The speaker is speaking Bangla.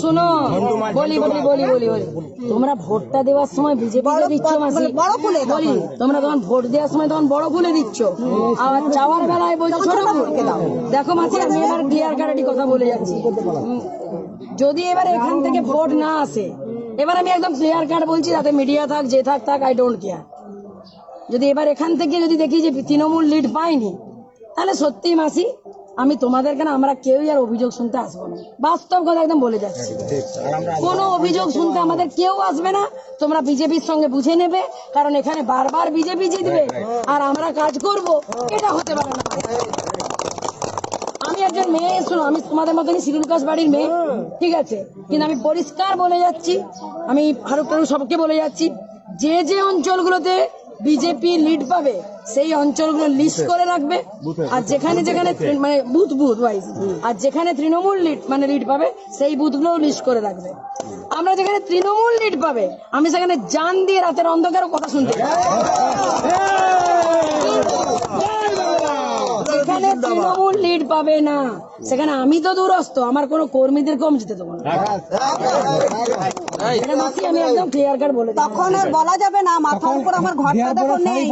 শোনো বলি বলি বলি বলি বলি তোমরা ভোটটা দেওয়ার সময় বিজেপি দিচ্ছ মাসি? বলি তোমরা তখন ভোট দেওয়ার সময় তখন বড় ফুলে দিচ্ছ। আবার যাওয়ার বেলায় বলছো ছোট ফুল দেখো মাসি আমি এবার ক্লিয়ার কাটাটি কথা বলে যাচ্ছি। যদি এবার এখান থেকে ভোট না আসে এবার আমি একদম ক্লিয়ার কাট বলছি যাতে মিডিয়া থাক যে থাক থাক আই ডোন্ট কেয়ার। যদি এবার এখান থেকে যদি দেখি যে তৃণমূল লিড পাইনি তাহলে সত্যি মাসি আমি তোমাদের কেন আমরা কেউই আর অভিযোগ শুনতে আসব না? বাস্তব কথা একদম বলে যাচ্ছি। কোনো অভিযোগ শুনতে আমাদের কেউ আসবে না। তোমরা বিজেপির সঙ্গে বুঝে নেবে, কারণ এখানে বারবার বিজেপি জিতবে। আর আমরা কাজ করব, এটা হতে পারে না। আমি একজন মেয়ে, শোনো, আমি তোমাদের মতনই শিরুলকাশ বাড়ির মেয়ে, ঠিক আছে? কিন্তু আমি পরিষ্কার বলে যাচ্ছি, আমি ফারুক সবকে বলে যাচ্ছি, যে যে অঞ্চলগুলোতে বিজেপি লিড পাবে সেই অঞ্চলগুলো লিস্ট করে রাখবে। আর যেখানে যেখানে মানে বুথ বুথ ওয়াইজ আর যেখানে তৃণমূল লিড মানে লিড পাবে সেই বুথগুলো লিস্ট করে রাখবে। আমরা যেখানে তৃণমূল লিড পাবে আমি সেখানে জান দিয়ে রাতের অন্ধকারও কথা শুনতে তৃণমূল লিড পাবে না। সেখানে আমি তো দূরস্থ আমার কোনো কর্মীদের কম যেতে দেবো না। আমি একদম ক্লিয়ার কাট বলে তখন আর বলা যাবে না মাথা উপর আমার ঘরটা দেখো নেই।